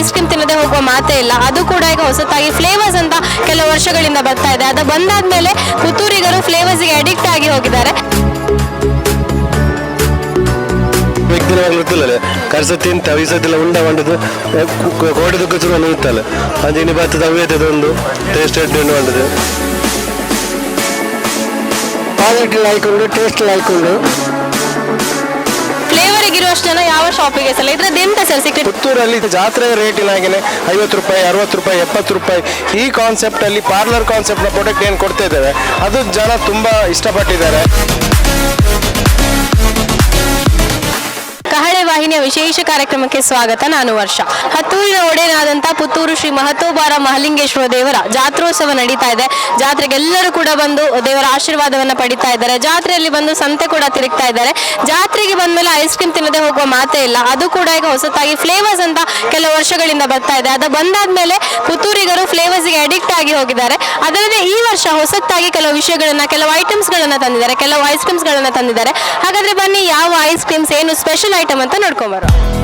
Ice cream ತಿನ್ನದೆ ಹೋಗುವ ಮಾತೇ ಇಲ್ಲ. ಅದು ಕೂಡ ಈಗ ಹೊಸತಾಗಿ ಫ್ಲೇವರ್ಸ್ ಅಂತ ಕೆಲವು ವರ್ಷಗಳಿಂದ ಬರ್ತಾ ಇದೆ. ಅದು ಬಂದಾದ್ಮೇಲೆ ಪುತ್ತೂರಿಗರು ಫ್ಲೇವರ್ಸ್ಗೆ ಅಡಿಕ್ಟ್ ಆಗಿ ಹೋಗಿದ್ದಾರೆ. ಗೊತ್ತಿಲ್ಲ ಕರ್ಸ ತಿಂತ ವೀಸತಿಲ್ಲ ಉಂಡ ಬಂಡದು ಕೋಟದ ಕುಚುರು ನಿಂತಲ್ಲ ಅಂಜಿನಿ ಬತ್ತದ ಅವೇತದ ಒಂದು ಟೇಸ್ಟ್ ಎಡ್ಡು ಬಂಡದು ಕ್ವಾಲಿಟಿ ಲೈಕ್ ಉಂಡು ಟೇಸ್ಟ್ ಲೈಕ್ ಉಂಡು. ಇರುವಷ್ಟು ಜನ ಯಾವ ಶಾಪಿಗೆ ಸಲ ಇದ್ರದ್ದು ಎಂತ ಸರ್ ಸಿಕ್ಕಿ ಪುತ್ತೂರಲ್ಲಿ ಜಾತ್ರೆ ರೇಟಿನಾಗೇನೆ ಐವತ್ತು ರೂಪಾಯಿ, ಅರವತ್ತು ರೂಪಾಯಿ, ಎಪ್ಪತ್ತು ರೂಪಾಯಿ, ಈ ಕಾನ್ಸೆಪ್ಟ್ ಅಲ್ಲಿ ಪಾರ್ಲರ್ ಕಾನ್ಸೆಪ್ಟ್ನ ಪ್ರಾಡಕ್ಟ್ ಏನು ಕೊಡ್ತಾ ಇದ್ದೇವೆ, ಅದು ಜನ ತುಂಬಾ ಇಷ್ಟಪಟ್ಟಿದ್ದಾರೆ. ವಾಹಿನಿಯ ವಿಶೇಷ ಕಾರ್ಯಕ್ರಮಕ್ಕೆ ಸ್ವಾಗತ. ನಾನು ವರ್ಷ. ಹತ್ತೂರಿನ ಒಡೆಯನಾದಂಥ ಪುತ್ತೂರು ಶ್ರೀ ಮಹತೋಬಾರ ಮಹಲಿಂಗೇಶ್ವರ ದೇವರ ಜಾತ್ರೋತ್ಸವ ನಡೀತಾ ಇದೆ. ಜಾತ್ರೆಗೆ ಎಲ್ಲರೂ ಕೂಡ ಬಂದು ದೇವರ ಆಶೀರ್ವಾದವನ್ನು ಪಡಿತಾ ಇದ್ದಾರೆ. ಜಾತ್ರೆಯಲ್ಲಿ ಬಂದು ಸಂತೆ ಕೂಡ ತಿರುಗ್ತಾ ಇದ್ದಾರೆ. ಜಾತ್ರೆಗೆ ಬಂದ ಮೇಲೆ ಐಸ್ ಕ್ರೀಮ್ ತಿನ್ನದೆ ಹೋಗುವ ಮಾತೇ ಇಲ್ಲ. ಅದು ಕೂಡ ಈಗ ಹೊಸತಾಗಿ ಫ್ಲೇವರ್ಸ್ ಅಂತ ಕೆಲವು ವರ್ಷಗಳಿಂದ ಬರ್ತಾ ಇದೆ. ಅದು ಬಂದಾದ್ಮೇಲೆ ಪುತ್ತೂರಿಗರು ಫ್ಲೇವರ್ಸ್ಗೆ ಅಡಿಕ್ಟ್ ಆಗಿ ಹೋಗಿದ್ದಾರೆ. ಅದಲ್ಲದೆ ಈ ವರ್ಷ ಹೊಸತಾಗಿ ಕೆಲವು ವಿಷಯಗಳನ್ನ, ಕೆಲವು ಐಟಮ್ಸ್ ಗಳನ್ನ ತಂದಿದ್ದಾರೆ. ಕೆಲವು ಐಸ್ ಕ್ರೀಮ್ಸ್ ಗಳನ್ನ ತಂದಿದ್ದಾರೆ. ಹಾಗಾದ್ರೆ ಬನ್ನಿ, ಯಾವ ಐಸ್ ಕ್ರೀಮ್ಸ್ ಏನು ಸ್ಪೆಷಲ್ ಐಟಮ್ ಅಂತ Cumhurbaşkanı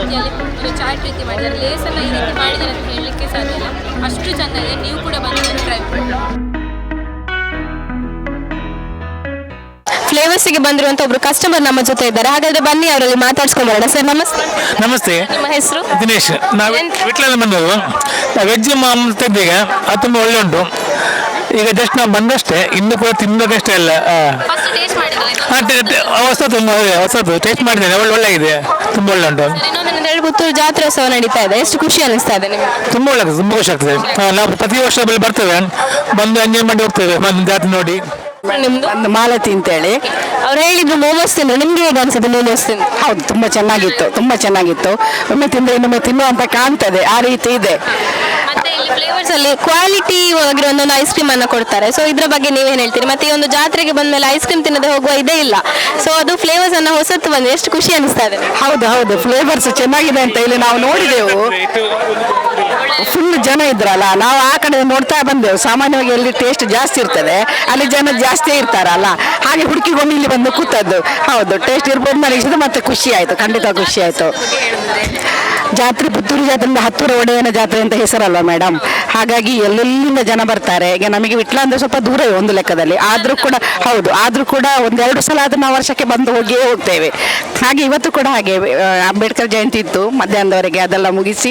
ರೀತಿಯಲ್ಲಿ ಒಂದು ಚಾಟ್ ರೀತಿ ಮಾಡಿದ್ದಾರೆ. ಲೇಸ್ ಎಲ್ಲ ಈ ರೀತಿ ಮಾಡಿದ್ದಾರೆ ಅಂತ ಹೇಳಲಿಕ್ಕೆ ಸಾಧ್ಯ ಇಲ್ಲ. ಅಷ್ಟು ಚೆಂದ ಇದೆ ನೀವು ಕೂಡ ಬಂದು ಟ್ರೈ ಮಾಡಿ. ಫ್ಲೇವರ್ಸಿಗೆ ಬಂದಿರುವಂತ ಒಬ್ರು ಕಸ್ಟಮರ್ ನಮ್ಮ ಜೊತೆ ಇದ್ದಾರೆ. ಹಾಗಾದ್ರೆ ಬನ್ನಿ ಅವರಲ್ಲಿ ಮಾತಾಡ್ಸ್ಕೊಂಡ್ ಬರೋಣ. ಸರ್ ನಮಸ್ತೆ. ನಮಸ್ತೆ. ನಿಮ್ಮ ಹೆಸರು? ದಿನೇಶ್. ನಾವು? ವಿಟ್ಲಲ್ಲಿ ಬಂದವರು ವೆಜ್ ತೆಗ್ದೀಗ ಅದು ತುಂಬ ಒಳ್ಳೆ ಉಂಟು ಈಗ ಜಸ್ಟ್ ನಾವು ಬಂದಷ್ಟೇ. ಇನ್ನು ಕೂಡ ತಿನ್ನೋದಷ್ಟೇ ಅಲ್ಲ. ಫಸ್ಟ್ ಟೇಸ್ಟ್ ಮಾಡಿದ್ರೆ ಹೊಸ ತುಂಬ ಹೊಸದು ಟೇಸ್ಟ್ ಮಾಡಿದ್ದೇನೆ. ಒಳ್ಳೆ ಒಳ್ಳೆ ಇದೆ ತುಂಬ ಒಳ್ಳೆ ಉಂಟು ಪುತ್ತೂರು ಜಾತ್ರೋತ್ಸವ ನಡೀತಾ ಇದೆ. ಎಷ್ಟು ಖುಷಿ ಅನಿಸ್ತಾ ಇದೆ ನಿಮಗೆ? ತುಂಬ ಒಳ್ಳೆ ತುಂಬ ಖುಷಿ ಆಗ್ತದೆ. ನಾವು ಪ್ರತಿ ವರ್ಷ ಬೆಳೆ ಬರ್ತೇವೆ. ಬಂದು ಎಂಜಾಯ್ ಮಾಡಿ ಹೋಗ್ತೇವೆ ಬಂದು ಜಾತ್ರೆ ನೋಡಿ. ನಿಮ್ದು? ಒಂದು ಮಾಲತಿ ಅಂತೇಳಿ. ಅವ್ರು ಹೇಳಿದ್ರು ಮೋಮೋಸ್ ತಿಂದ್ರು ನಿಮ್ಗೆ ಹೇಗೆ ಅನ್ಸುತ್ತೆ ಮೋಮೋಸ್ ತಿಂದು ಹೌದು ತುಂಬಾ ಚೆನ್ನಾಗಿತ್ತು ತುಂಬಾ ಚೆನ್ನಾಗಿತ್ತು. ಒಮ್ಮೆ ತಿಂದ್ರೆ ಇನ್ನೊಮ್ಮೆ ತಿನ್ನುವಂತ ಕಾಣ್ತದೆ ಆ ರೀತಿ ಇದೆ. ಫ್ಲೇವರ್ಸ್ ಅಲ್ಲಿ ಕ್ವಾಲಿಟಿ ಆಗಿರೋ ಒಂದೊಂದು ಐಸ್ ಕ್ರೀಮ್ ಅನ್ನ ಕೊಡ್ತಾರೆ. ಸೊ ಇದ್ರ ಬಗ್ಗೆ ನೀವೇನು ಹೇಳ್ತೀರಿ? ಮತ್ತೆ ಈ ಒಂದು ಜಾತ್ರೆಗೆ ಬಂದ ಮೇಲೆ ಐಸ್ ಕ್ರೀಮ್ ತಿನ್ನದೆ ಹೋಗುವ ಇದೇ ಇಲ್ಲ. ಸೊ ಅದು ಫ್ಲೇವರ್ಸ್ ಅನ್ನ ಹೊಸತ್ತು ಬಂದ್ರೆ ಎಷ್ಟು ಖುಷಿ ಅನಿಸ್ತಾ ಇದೆ ಹೌದು ಹೌದು. ಫ್ಲೇವರ್ಸ್ ಚೆನ್ನಾಗಿದೆ ಅಂತ ಇಲ್ಲಿ ನಾವು ನೋಡಿದೆವು. ಫುಲ್ ಜನ ಇದ್ರಲ್ಲ. ನಾವು ಆ ಕಡೆ ನೋಡ್ತಾ ಬಂದೆವು. ಸಾಮಾನ್ಯವಾಗಿ ಎಲ್ಲಿ ಟೇಸ್ಟ್ ಜಾಸ್ತಿ ಇರ್ತದೆ. ಅಲ್ಲಿ ಜನ ಜಾಸ್ತಿ ಇರ್ತಾರಲ್ಲ. ಹಾಗೆ ಹುಡುಕಿಕೊಂಡು ಇಲ್ಲಿ ಬಂದು ಕೂತದ್ದು. ಹೌದು ಟೇಸ್ಟ್ ಇರ್ಬೋದು ನನಗೆ ಮತ್ತೆ ಖುಷಿ ಆಯ್ತು. ಖಂಡಿತ ಖುಷಿ ಆಯ್ತು. ಜಾತ್ರೆ, ಪುತ್ತೂರು ಜಾತ್ರೆಯಿಂದ ಹತ್ತೂರ ಒಡೆಯನ ಜಾತ್ರೆ ಅಂತ ಹೆಸರಲ್ವಾ ಮೇಡಮ್ ಹಾಗಾಗಿ ಎಲ್ಲೆಲ್ಲಿಂದ ಜನ ಬರ್ತಾರೆ? ಈಗ ನಮಗೆ ವಿಟ್ಲ ಅಂದ್ರೆ ಸ್ವಲ್ಪ ದೂರವೇ ಒಂದು ಲೆಕ್ಕದಲ್ಲಿ. ಆದ್ರೂ ಕೂಡ ಹೌದು, ಆದ್ರೂ ಕೂಡ ಒಂದೆರಡು ಸಲ ಅದನ್ನು ನಾವು ವರ್ಷಕ್ಕೆ ಬಂದು ಹೋಗಿಯೇ ಹೋಗ್ತೇವೆ. ಹಾಗೆ ಇವತ್ತು ಕೂಡ ಹಾಗೆ ಅಂಬೇಡ್ಕರ್ ಜಯಂತಿ ಇತ್ತು ಮಧ್ಯಾಹ್ನದವರೆಗೆ. ಅದೆಲ್ಲ ಮುಗಿಸಿ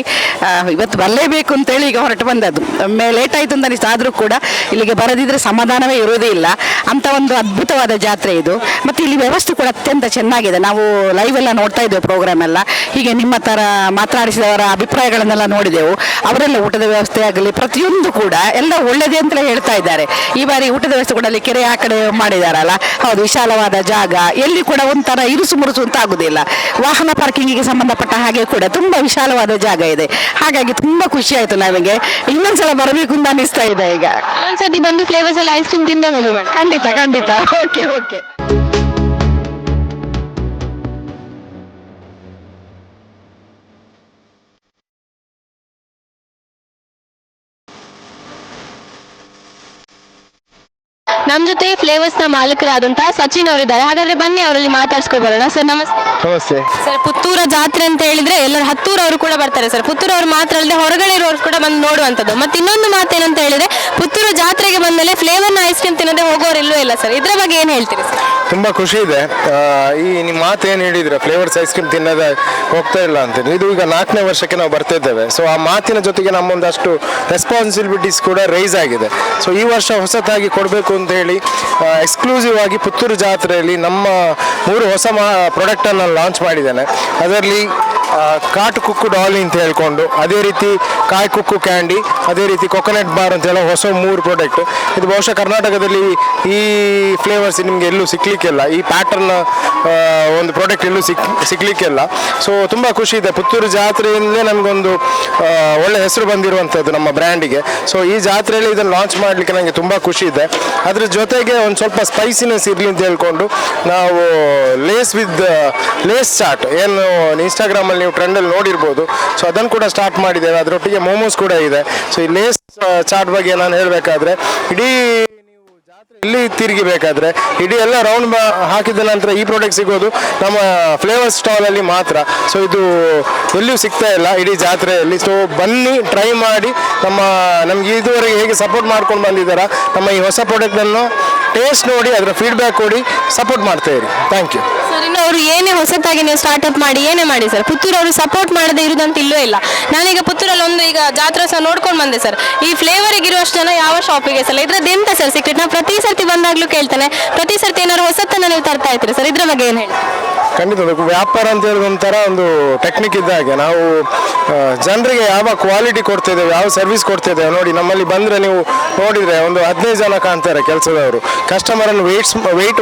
ಇವತ್ತು ಬರಲೇಬೇಕು ಅಂತೇಳಿ ಈಗ ಹೊರಟು ಬಂದದ್ದು. ಒಮ್ಮೆ ಲೇಟ್ ಆಯ್ತು ಅಂತ ಅನಿಸ್ತು. ಆದ್ರೂ ಕೂಡ ಇಲ್ಲಿಗೆ ಬರದಿದ್ರೆ ಸಮಾಧಾನವೇ ಇರೋದೇ ಇಲ್ಲ. ಅಂತ ಒಂದು ಅದ್ಭುತವಾದ ಜಾತ್ರೆ ಇದು. ಮತ್ತೆ ಇಲ್ಲಿ ವ್ಯವಸ್ಥೆ ಕೂಡ ಅತ್ಯಂತ ಚೆನ್ನಾಗಿದೆ. ನಾವು ಲೈವ್ ಎಲ್ಲ ನೋಡ್ತಾ ಇದ್ದೇವೆ ಪ್ರೋಗ್ರಾಮ್ ಎಲ್ಲ. ಹೀಗೆ ನಿಮ್ಮ ತರ ಮಾತನಾಡಿಸಿದವರ ಅಭಿಪ್ರಾಯಗಳನ್ನೆಲ್ಲ ನೋಡಿದೆವು. ಅವರೆಲ್ಲ ಊಟದ ವ್ಯವಸ್ಥೆ ಆಗಲಿ ಪ್ರತಿಯೊಂದು ಕೂಡ ಎಲ್ಲ ಒಳ್ಳೆಯದೇ ಅಂತಲೇ ಹೇಳ್ತಾ ಇದ್ದಾರೆ. ಈ ಬಾರಿ ಊಟದ ವ್ಯವಸ್ಥೆ ಕೂಡ ಅಲ್ಲಿ ಕೆರೆ ಆ ಕಡೆ ಮಾಡಿದಾರಲ್ಲ ಹೌದು ವಿಶಾಲವಾದ ಜಾಗ. ಎಲ್ಲಿ ಕೂಡ ಒಂಥರ ಇರುಸು ಮುರುಸು ಅಂತ ಆಗುದಿಲ್ಲ. ವಾಹನ ಪಾರ್ಕಿಂಗಿಗೆ ಸಂಬಂಧಪಟ್ಟ ಹಾಗೆ ಕೂಡ ತುಂಬಾ ವಿಶಾಲವಾದ ಜಾಗ ಇದೆ. ಹಾಗಾಗಿ ತುಂಬಾ ಖುಷಿ ಆಯ್ತು ನಮಗೆ. ಇನ್ನೊಂದ್ಸಲ ಬರಬೇಕು ಅಂತ ಅನಿಸ್ತಾ ಇದೆ ಈಗ. ಒಂದ್ಸತಿ ಬಂದು ಫ್ಲೇವರ್ಸ್ ಎಲ್ಲ ಐಸ್ ಕ್ರೀಮ್ ತಿಂದ ಖಂಡಿತ ಖಂಡಿತ. ಓಕೆ ಓಕೆ ನಮ್ ಜೊತೆ ಫ್ಲೇವರ್ಸ್ನ ಮಾಲೀಕರಾದಂತಹ ಸಚಿನ್ ಅವರಿದ್ದಾರೆ. ಹಾಗಾದ್ರೆ ಬನ್ನಿ ಅವರಲ್ಲಿ ಮಾತಾಡ್ಸ್ಕೊ ಬರೋಣ. ಸರ್ ನಮಸ್ತೆ. ನಮಸ್ತೆ. ಸರ್ ಪುತ್ತೂರ ಜಾತ್ರೆ ಅಂತ ಹೇಳಿದ್ರೆ ಎಲ್ಲರೂ ಹತ್ತೂರು ಅವರು ಕೂಡ ಬರ್ತಾರೆ ಸರ್. ಪುತ್ತೂರ ಅವರು ಮಾತ್ರ ಅಲ್ಲದೆ ಹೊರಗಡೆ ಇರೋರು ಕೂಡ ಬಂದು ನೋಡುವಂಥದ್ದು. ಮತ್ತೆ ಇನ್ನೊಂದು ಮಾತೇನಂತ ಹೇಳಿದ್ರೆ ಪುತ್ತೂರು ಜಾತ್ರೆಗೆ ಬಂದ ಬಂದ್ಮೇಲೆ ನ ಐಸ್ ಕ್ರೀಮ್ ತಿನ್ನದೆ ಹೋಗೋರು ಇಲ್ಲೂ ಇಲ್ಲ ಸರ್. ಇದ್ರ ಬಗ್ಗೆ ಏನ್ ಹೇಳ್ತೀರಿ ಸರ್? ತುಂಬಾ ಖುಷಿ ಇದೆ. ಈ ನಿಮ್ಮ ಮಾತು ಏನು ಹೇಳಿದ್ರೆ? ಫ್ಲೇವರ್ಸ್ ಐಸ್ ಕ್ರೀಮ್ ತಿನ್ನದ ಹೋಗ್ತಾ ಇಲ್ಲ ಅಂತ ಇದು ಈಗ ನಾಲ್ಕನೇ ವರ್ಷಕ್ಕೆ ನಾವು ಬರ್ತಾ ಇದ್ದೇವೆ. ಸೊ ಆ ಮಾತಿನ ಜೊತೆಗೆ ನಮ್ಮೊಂದಷ್ಟು ರೆಸ್ಪಾನ್ಸಿಬಿಲಿಟೀಸ್ ಕೂಡ ರೈಸ್ ಆಗಿದೆ. ಸೊ ಈ ವರ್ಷ ಹೊಸತಾಗಿ ಕೊಡಬೇಕು ಅಂತ ಹೇಳಿ ಎಕ್ಸ್ಕ್ಲೂಸಿವ್ ಆಗಿ ಪುತ್ತೂರು ಜಾತ್ರೆಯಲ್ಲಿ ನಮ್ಮ ಮೂರು ಹೊಸ ಮಾ ಪ್ರಾಡಕ್ಟನ್ನು ಲಾಂಚ್ ಮಾಡಿದ್ದೇನೆ. ಅದರಲ್ಲಿ ಕಾಟು ಕುಕ್ಕು ಡಾಲಿ ಅಂತ ಹೇಳ್ಕೊಂಡು ಅದೇ ರೀತಿ ಕಾಯಿ ಕುಕ್ಕು ಕ್ಯಾಂಡಿ ಅದೇ ರೀತಿ ಕೊಕೊನಟ್ ಬಾರ್ ಅಂತ ಹೇಳೋ ಹೊಸ ಮೂರು ಪ್ರಾಡಕ್ಟ್ ಇದು ಬಹುಶಃ ಕರ್ನಾಟಕದಲ್ಲಿ ಈ ಫ್ಲೇವರ್ಸ್ ನಿಮಗೆ ಎಲ್ಲೂ ಸಿಕ್ಕಲಿಕ್ಕಿಲ್ಲ ಈ ಪ್ಯಾಟರ್ನ್ ಒಂದು ಪ್ರಾಡಕ್ಟ್ ಎಲ್ಲೂ ಸಿಕ್ ಸಿಕ್ಲಿಕ್ಕಿಲ್ಲ. ಸೊ ತುಂಬ ಖುಷಿ ಇದೆ. ಪುತ್ತೂರು ಜಾತ್ರೆಯಿಂದಲೇ ನಮಗೊಂದು ಆ, ಒಳ್ಳೆ ಹೆಸರು ಬಂದಿರುವಂಥದ್ದು ನಮ್ಮ ಬ್ರ್ಯಾಂಡಿಗೆ. ಸೊ ಈ ಜಾತ್ರೆಯಲ್ಲಿ ಇದನ್ನು ಲಾಂಚ್ ಮಾಡಲಿಕ್ಕೆ ನನಗೆ ತುಂಬ ಖುಷಿ ಇದೆ. ಅದ್ರ ಜೊತೆಗೆ ಒಂದು ಸ್ವಲ್ಪ ಸ್ಪೈಸಿನೆಸ್ ಇರಲಿ ಅಂತ ಹೇಳ್ಕೊಂಡು ನಾವು ಲೇಸ್ ವಿತ್ ಲೇಸ್ ಚಾಟ್ ಏನು ಇನ್ಸ್ಟಾಗ್ರಾಮಲ್ಲಿ ನೀವು ಟ್ರೆಂಡಲ್ಲಿ ನೋಡಿರ್ಬೋದು. ಸೊ ಅದನ್ನು ಕೂಡ ಸ್ಟಾರ್ಟ್ ಮಾಡಿದ್ದೇವೆ. ಅದರೊಟ್ಟಿಗೆ ಮೋಮೋಸ್ ಕೂಡ ಇದೆ. ಸೊ ಈ ಲೇಸ್ ಚಾಟ್ ಬಗ್ಗೆ ನಾನು ಹೇಳಬೇಕಾದ್ರೆ, ಇಡೀ ಇಲ್ಲಿ ತಿರುಗಿಬೇಕಾದ್ರೆ ಇಡೀ ಎಲ್ಲ ರೌಂಡ್ ಹಾಕಿದ ನಂತರ ಈ ಪ್ರಾಡಕ್ಟ್ ಸಿಗೋದು ನಮ್ಮ ಫ್ಲೇವರ್ ಸ್ಟಾಲಲ್ಲಿ ಮಾತ್ರ. ಸೊ ಇದು ಎಲ್ಲಿಯೂ ಸಿಗ್ತಾ ಇಲ್ಲ ಇಡೀ ಜಾತ್ರೆಯಲ್ಲಿ. ಸೊ ಬನ್ನಿ ಟ್ರೈ ಮಾಡಿ, ನಮ್ಮ, ನಮ್ಗೆ ಇದುವರೆಗೆ ಹೇಗೆ ಸಪೋರ್ಟ್ ಮಾಡ್ಕೊಂಡು ಬಂದಿದ್ದಾರ, ನಮ್ಮ ಈ ಹೊಸ ಪ್ರಾಡಕ್ಟನ್ನು ಟೇಸ್ಟ್ ನೋಡಿ, ಅದರ ಫೀಡ್ಬ್ಯಾಕ್ ಕೊಡಿ ಸಪೋರ್ಟ್ ಮಾಡ್ತಾ ಇರಿ. ಥ್ಯಾಂಕ್ ಯು ಇನ್ನು ಅವರು ಏನೇ ಹೊಸತಾಗಿ ನೀವು ಸ್ಟಾರ್ಟ್ಅಪ್ ಮಾಡಿ, ಏನೇ ಮಾಡಿ ಸರ್ ಪುತ್ತೂರು ಅವರು ಸಪೋರ್ಟ್ ಮಾಡದೆ ಇರುದಂತ ಇಲ್ಲವೇ ಇಲ್ಲ. ನಾನೀಗ ಪುತ್ತೂರಲ್ಲಿ ಒಂದು ಈಗ ಜಾತ್ರೆ ಸಹ ನೋಡ್ಕೊಂಡು ಬಂದೆ ಸರ್ ಈ ಫ್ಲೇವರಿಗೆ ಇರುವಷ್ಟು ಜನ ಯಾವ ಶಾಪಿಗೆ ಸಲ ಇದ್ರದ್ದು ಎಂತ ಸರ್ ಸೀಕ್ರೆಟ್ ನಾ ಪ್ರತಿ ಸರ್ತಿ ಬಂದಾಗ್ಲೂ ಕೇಳ್ತಾನೆ. ಪ್ರತಿ ಸರ್ತಿ ಏನಾದ್ರು ಹೊಸತನ ನೀವು ತರ್ತಾ ಇರ್ತೀರಿ ಸರ್ ಇದ್ರ ಬಗ್ಗೆ ಏನು ಹೇಳಿ? ಖಂಡಿತ ವ್ಯಾಪಾರ ಅಂತ ಹೇಳಿದ ಒಂಥರ ಒಂದು ಟೆಕ್ನಿಕ್ ಇದ್ದ ಹಾಗೆ. ನಾವು ಜನರಿಗೆ ಯಾವ ಕ್ವಾಲಿಟಿ ಕೊಡ್ತಿದ್ದೇವೆ, ಯಾವ ಸರ್ವಿಸ್ ಕೊಡ್ತಿದ್ದೇವೆ ನೋಡಿ, ನಮ್ಮಲ್ಲಿ ಬಂದರೆ ನೀವು ನೋಡಿದರೆ ಒಂದು ಹದಿನೈದು ಜನ ಕಾಣ್ತಾರೆ ಕೆಲಸದವರು. ಕಸ್ಟಮರನ್ನು ವೆಯ್ಟ್ಸ್ ವೆಯ್ಟ್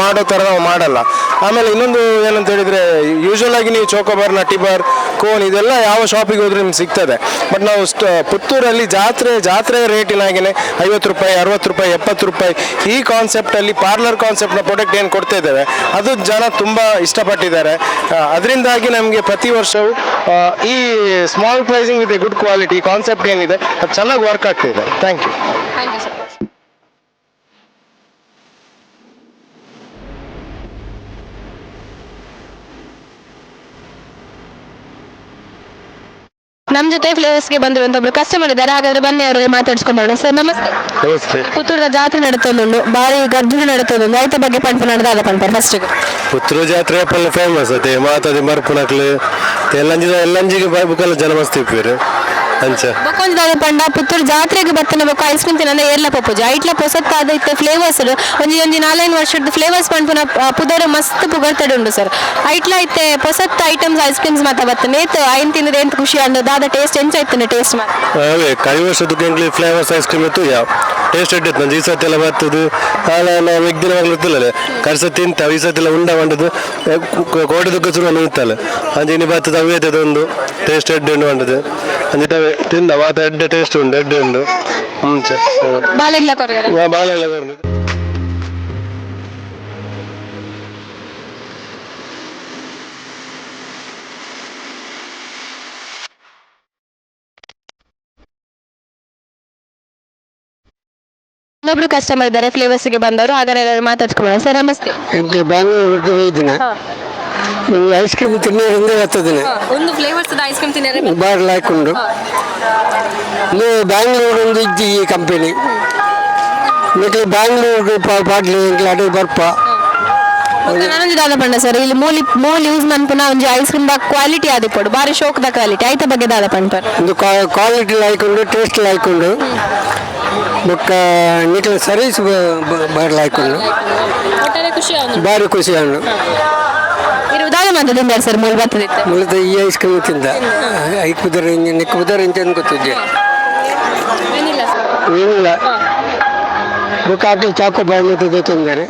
ಮಾಡೋ ಥರ ನಾವು ಮಾಡಲ್ಲ. ಆಮೇಲೆ ಇನ್ನೊಂದು ಏನಂತ ಹೇಳಿದರೆ ಯೂಶುವಲ್ ಆಗಿ ನೀವು ಚೋಕೋಬಾರ್ ನಟಿಬಾರ್ ಕೋನ್ ಇದೆಲ್ಲ ಯಾವ ಶಾಪಿಗೆ ಹೋದ್ರೆ ನಿಮ್ಗೆ ಸಿಗ್ತದೆ. ಬಟ್ ನಾವು ಪುತ್ತೂರಲ್ಲಿ ಜಾತ್ರೆ ಜಾತ್ರೆ ರೇಟಿನಾಗಿನೇ ಐವತ್ತು ರೂಪಾಯಿ, ಅರವತ್ತು ರೂಪಾಯಿ, ಎಪ್ಪತ್ತು ರೂಪಾಯಿ ಈ ಕಾನ್ಸೆಪ್ಟಲ್ಲಿ ಪಾರ್ಲರ್ ಕಾನ್ಸೆಪ್ಟ್ನ ಪ್ರಾಡಕ್ಟ್ ಏನು ಕೊಡ್ತಾ ಇದ್ದೇವೆ, ಅದು ಜನ ತುಂಬ ಇಷ್ಟಪಟ್ಟಿದ್ದಾರೆ. ಅದರಿಂದಾಗಿ ನಮಗೆ ಪ್ರತಿ ವರ್ಷವೂ ಈ small pricing with good quality concept ಏನಿದೆ, ಅದು ಚೆನ್ನಾಗಿ ವರ್ಕ್ ಆಗ್ತಿದೆ ಥ್ಯಾಂಕ್ ಯು ಥ್ಯಾಂಕ್ ಯು ನಮ್ಮ ಜೊತೆ ಫ್ಲೇವರ್ಸ್ಗೆ ಬಂದಿರುವಂತ ಒಬ್ರು ಕಸ್ಟಮರ್ ಇದ್ದಾರೆ. ಹಾಗಾದ್ರೆ ಬನ್ನಿ ಅವರಿಗೆ ಮಾತಾಡಿಸ್ಕೊಂಡು ಸರ್ ನಮಸ್ತೆ. ನಮಸ್ತೆ. ಪುತ್ತೂರದ ಜಾತ್ರೆ ನಡುತ್ತೊಂದುಂಡು ಬಾರಿ ಗರ್ಜನೆ ನಡುತ್ತೊಂದುಂಡು ಐತ ಬಗ್ಗೆ ಪಂಪ ನಡೆದಾದ ಪಂಪ ಫಸ್ಟಿಗೆ ಪುತ್ತೂರು ಜಾತ್ರೆ ಅಪ್ಪಲ್ಲ ಫೇಮಸ್ ಅದೇ ಮಾತಾದಿ ಮರ್ಪುನಕ್ಲು ಎಲ್ಲಂಜಿ ಎಲ್ಲಂಜಿಗೆ ಬುಕ್ಕಲ್ಲ ಜನ ಮಸ್ತ್ ಇಪ್ಪೀರು ಅಂಚ ಬೊಕ್ಕೊಂದು ದಾದ ಪಂಡ ಪುತ್ತೂರು ಜಾತ್ರೆಗೆ ಬತ್ತನ ಬೊಕ ಐಸ್ ಕ್ರೀಮ್ ತಿನ್ನ ಏರ್ಲ ಪಪ್ಪುಜ ಐಟ್ಲ ಪೊಸತ್ತಾದ ಇತ್ತ ಫ್ಲೇವರ್ಸ್ ಒಂಜಿ ಒಂಜಿ ನಾಲೈನ್ ವರ್ಷದ ಫ್ಲೇವರ್ಸ್ ಪಂಡ್ಪುನ ಪುದರ ಮಸ್ತ್ ಪುಗರ್ತಡುಂಡು ಸರ್. ಐಟ್ಲ ಇತ್ತೆ ಪೊಸತ್ತ ಐಟಮ್ಸ್ ಐಸ್ ಕ್ರೀಮ್ಸ್ ಮಾತ ಬತ್ತ ಏತ್ ಐನ್ ತಿನ್ನದ ಎಂತ ಖುಷಿ ಅಂದ ದಾದ ಟೇಸ್ಟ್ ಎಂಚ ಇತ್ತನೆ ಟೇಸ್ಟ್ ಮಾತ ಅವೇ ಕೈ ವರ್ಷದ ಎಂಕ್ಲಿ ಫ್ಲೇವರ್ಸ್ ಐಸ್ ಕ್ರೀಮ್ ಇತ್ತು ಯಾವ ಟೇಸ್ಟ್ ಎಡ್ಡಿತ್ತು ನಂಗೆ ಈ ಸತಿ ಎಲ್ಲ ಬರ್ತದು. ಆಲ ನಾವು ಎಗ್ ದಿನ ಇತ್ತಿಲ್ಲ ಕರ್ಸ ತಿಂತ ಈ ಸತಿ ಎಲ್ಲ ಉಂಡ ಮಾಡದು. ಕೋಟೆ ದುಃಖ ಶುರು ನಿಂತಲ್ಲ ಅಂಜಿ ಇನ್ನು ಬರ್ತದ ಅವೇ ಒಂದು ಟೇಸ್ಟ್ ಎಡ್ಡೆ ಉಂಡು ಅಂಜಿಟ್ಟವೆ ತಿಂದ ಮಾತ ಎಡ್ಡೆ ಟೇಸ್ಟ್ ಉಂಡು ಎಡ್ಡೆ ಉಂಡು ಮುಂಚೆ ಬಾಲೆಗ್ಲ ಕೊರಗರ ಬಾಳೆ ಎಲ್ಲ ಬರ್ತದೆ ಇನ್ನೊಬ್ರು ಕಸ್ಟಮರ್ ಇದ್ದಾರೆ ಫ್ಲೇವರ್ಸ್ಗೆ ಬಂದವರು ಹಾಗಾದ್ರೆ ಮಾತಾಡ್ಸ್ಕೊಳ್ಳೋಣ ಸರ್ ನಮಸ್ತೆ ಇಲ್ಲಿ ಬ್ಯಾಂಗ್ಳೂರಿಗೆ ಹೋಗಿದ್ದೀನಿ ಐಸ್ ಕ್ರೀಮ್ ತಿನ್ನೋ ಹಿಂದೆ ಹತ್ತದಿನ ಒಂದು ಫ್ಲೇವರ್ಸ್ ಐಸ್ ಕ್ರೀಮ್ ತಿನ್ನರೆ ಬಾರ್ಲ್ ಹಾಕೊಂಡು. ನೀವು ಬ್ಯಾಂಗ್ಳೂರ್ ಒಂದು ಇದ್ದಿ ಈ ಕಂಪನಿ ಮತ್ತೆ ಬ್ಯಾಂಗ್ಳೂರು ಇಂಕ್ಲ ಅಡಿ ಬರ್ಪ. ನಾನೊಂದು ದಾದ ಪಂಡ ಸರ್ ಇಲ್ಲಿ ಮೂಲಿ ಮೂಲಿ ಯೂಸ್ ಮನ್ಪುನ ಒಂಜಿ ಐಸ್ ಕ್ರೀಮ್ ದ ಕ್ವಾಲಿಟಿ ಆದಿ ಪಡು ಬಾರಿ ದ ಕ್ವಾಲಿಟಿ ಐತ ಬಗ್ಗೆ ದಾದ ಪಂಪರ್ ಒಂದು ಕ್ವಾಲಿಟಿ ಲಾಯ್ಕೊಂಡು ಟೇಸ್ಟ್ ಲಾಯ್ಕೊಂಡು ಬೊಕ್ಕ ನಿಕ್ಲ ಸರ್ವಿಸ್ ಬಾರಿ ಲಾಯ್ಕೊಂಡು ಬಾರಿ ಖುಷಿ ಆಗುದು. ಭಾರಿ ಖುಷಿ ಹಣ್ಣು ಇರು ದಾದ ಮಾತದಿಂದ ಸರ್ ಮೂಲ್ ಬರ್ತದಿತ್ತೆ ಮೂಲದ ಈ ಐಸ್ ಕ್ರೀಮ್ ತಿಂದ. ಐ ಕುದುರೆ ಇಂಜನ್ ನಿಕ್ಕ ಕುದುರೆ ಇಂತ ಗೊತ್ತಿದ್ದೆ. ಏನಿಲ್ಲ ಸರ್. ಏನಿಲ್ಲ. ಬುಕ್ ಹಾಕಿ ಚಾಕು ಬಾಯಿ ತಿಂದರೆ.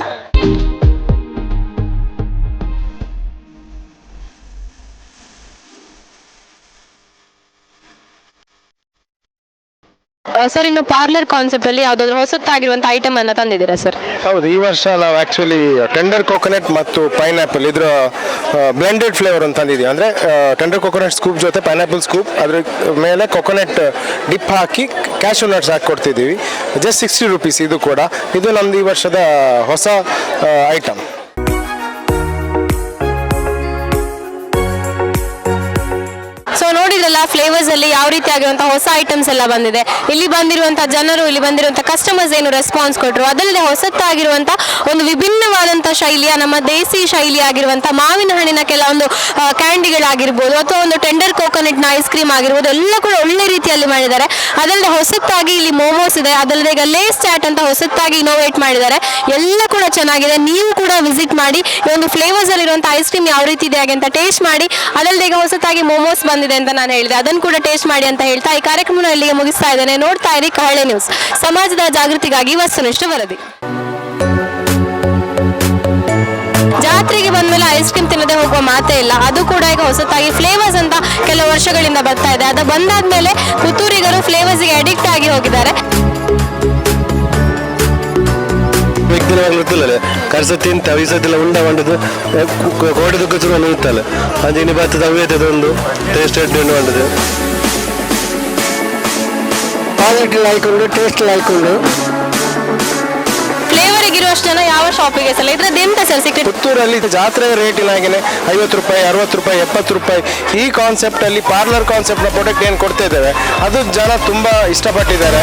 ಸರ್, ಇನ್ನು ಪಾರ್ಲರ್ ಕಾನ್ಸೆಪ್ಟ್ ಅಲ್ಲಿ ಯಾವ್ದಾದ್ರು ಹೊಸತ್ತಾಗಿರುವಂತ ಐಟಮ್ ಅನ್ನ ತಂದಿದ್ದೀರಾ ಸರ್? ಹೌದು, ಈ ವರ್ಷ ನಾವು ಆ್ಯಕ್ಚುಲಿ ಟೆಂಡರ್ ಕೋಕೋನಟ್ ಮತ್ತು ಪೈನಾಪಲ್ ಇದರ ಬ್ಲೆಂಡೆಡ್ ಫ್ಲೇವರ್ ಅಂತ ತಂದಿದ್ದೀವಿ ಅಂದರೆ ಟೆಂಡರ್ ಕೋಕೋನಟ್ ಸ್ಕೂಪ್ ಜೊತೆ ಪೈನಾಪಲ್ ಸ್ಕೂಪ್ ಅದ್ರ ಮೇಲೆ ಕೋಕೋನಟ್ ಡಿಪ್ ಹಾಕಿ ಕ್ಯಾಶು ನಟ್ಸ್ ಹಾಕಿ ಕೊಡ್ತಿದ್ದೀವಿ. ಜಸ್ಟ್ ಸಿಕ್ಸ್ಟಿ ರುಪೀಸ್ ಇದು ಕೂಡ. ಇದು ನಮ್ದು ಈ ವರ್ಷದ ಹೊಸ ಐಟಮ್ ಫ್ಲೇವರ್ಸ್ ಅಲ್ಲಿ ಯಾವ ರೀತಿ ಆಗಿರುವಂತಹ ಹೊಸ ಐಟಮ್ಸ್ ಎಲ್ಲ ಬಂದಿದೆ. ಇಲ್ಲಿ ಬಂದಿರುವಂತಹ ಜನರು, ಇಲ್ಲಿ ಬಂದಿರುವಂತಹ ಕಸ್ಟಮರ್ಸ್ ಏನು ರೆಸ್ಪಾನ್ಸ್ ಕೊಟ್ಟರು ಅದಲ್ಲದೆ ಹೊಸತಾಗಿರುವಂತಹ ಒಂದು ವಿಭಿನ್ನವಾದಂತಹ ಶೈಲಿಯ, ನಮ್ಮ ದೇಸಿ ಶೈಲಿ ಆಗಿರುವಂತಹ ಮಾವಿನ ಹಣ್ಣಿನ ಕೆಲವೊಂದು ಕ್ಯಾಂಡಿಗಳಾಗಿರ್ಬೋದು ಅಥವಾ ಒಂದು ಟೆಂಡರ್ ಕೋಕೋನಟ್ನ ಐಸ್ ಕ್ರೀಮ್ ಆಗಿರ್ಬೋದು, ಎಲ್ಲ ಕೂಡ ಒಳ್ಳೆ ರೀತಿಯಲ್ಲಿ ಮಾಡಿದ್ದಾರೆ. ಅದಲ್ಲದೆ ಹೊಸತಾಗಿ ಇಲ್ಲಿ ಮೋಮೋಸ್ ಇದೆ. ಅದಲ್ಲದೆ ಈಗ ಲೇಸ್ ಚಾಟ್ ಅಂತ ಹೊಸತಾಗಿ ಇನೋವೇಟ್ ಮಾಡಿದ್ದಾರೆ. ಎಲ್ಲ ಕೂಡ ಚೆನ್ನಾಗಿದೆ. ನೀವು ಕೂಡ ವಿಸಿಟ್ ಮಾಡಿ, ಈ ಒಂದು ಫ್ಲೇವರ್ಸ್ ಅಲ್ಲಿರುವಂತಹ ಐಸ್ ಕ್ರೀಮ್ ಯಾವ ರೀತಿ ಇದೆ ಹಾಗೆ ಅಂತ ಟೇಸ್ಟ್ ಮಾಡಿ, ಅದಲ್ಲದೆ ಈಗ ಹೊಸತಾಗಿ ಮೋಮೋಸ್ ಬಂದಿದೆ ಅಂತ ನಾನು ಹೇಳಿದೆ. ಅದನ್ನು ಕೂಡ ಟೇಸ್ಟ್ ಮಾಡಿ ಅಂತ ಹೇಳ್ತಾ ಈ ಕಾರ್ಯಕ್ರಮನ ಇಲ್ಲಿಗೆ ಮುಗಿಸ್ತಾ ಇದ್ದೇನೆ. ನೋಡ್ತಾ ಇರಿ ಕಹಳೆ ನ್ಯೂಸ್ ಸಮಾಜದ ಜಾಗೃತಿಗಾಗಿ ವಸ್ತುನಿಷ್ಠ ವರದಿ. ಜಾತ್ರೆಗೆ ಬಂದ್ಮೇಲೆ ಐಸ್ ಕ್ರೀಮ್ ತಿನ್ನದೆ ಹೋಗುವ ಮಾತೇ ಇಲ್ಲ. ಅದು ಕೂಡ ಈಗ ಹೊಸತಾಗಿ ಫ್ಲೇವರ್ಸ್ ಅಂತ ಕೆಲವು ವರ್ಷಗಳಿಂದ ಬರ್ತಾ ಇದೆ. ಅದು ಬಂದಾದ್ಮೇಲೆ ಪುತ್ತೂರಿಗರು ಫ್ಲೇವರ್ಸ್ಗೆ ಅಡಿಕ್ಟ್ ಆಗಿ ಹೋಗಿದ್ದಾರೆ. ವ್ಯಕ್ತಿನ ಕರ್ಸು ಕರ್ಸ ತಿಂತ ಈ ಸತಿಲ್ಲ ಉಂಡ ಬಂಡದು ಕೋಟೆ ದುಃಖ ನಿಂತಲ್ಲ. ಅದು ಇನ್ನು ಬರ್ತದೆ ಅವ್ಯತದ ಒಂದು ಟೇಸ್ಟ್ ಎಡ್ಡು ಬಂಡದು ಕ್ವಾಲಿಟಿ ಲಾಯ್ಕೊಂಡು ಟೇಸ್ಟ್ ಲಾಯ್ಕೊಂಡು ಉಂಟು ಫ್ಲೇವರ್ಗೆ ಇರುವಷ್ಟು ಜನ ಯಾವ ಶಾಪಿಗೆ ಸಲ? ಇದ್ರದ್ದು ಎಂತ ಸರ್ ಸೀಕ್ರೆಟ್ ಪುತ್ತೂರಲ್ಲಿ ಜಾತ್ರೆ ರೇಟಿನಾಗಿನೇ ಐವತ್ತು ರೂಪಾಯಿ ಅರವತ್ತು ರೂಪಾಯಿ ಎಪ್ಪತ್ತು ರೂಪಾಯಿ. ಈ ಕಾನ್ಸೆಪ್ಟ್ ಅಲ್ಲಿ ಪಾರ್ಲರ್ ಕಾನ್ಸೆಪ್ಟ್ನ ಪ್ರಾಡಕ್ಟ್ ಏನು ಕೊಡ್ತಾ ಇದ್ದಾರೆ ಅದು ಜನ ತುಂಬಾ ಇಷ್ಟಪಟ್ಟಿದ್ದಾರೆ.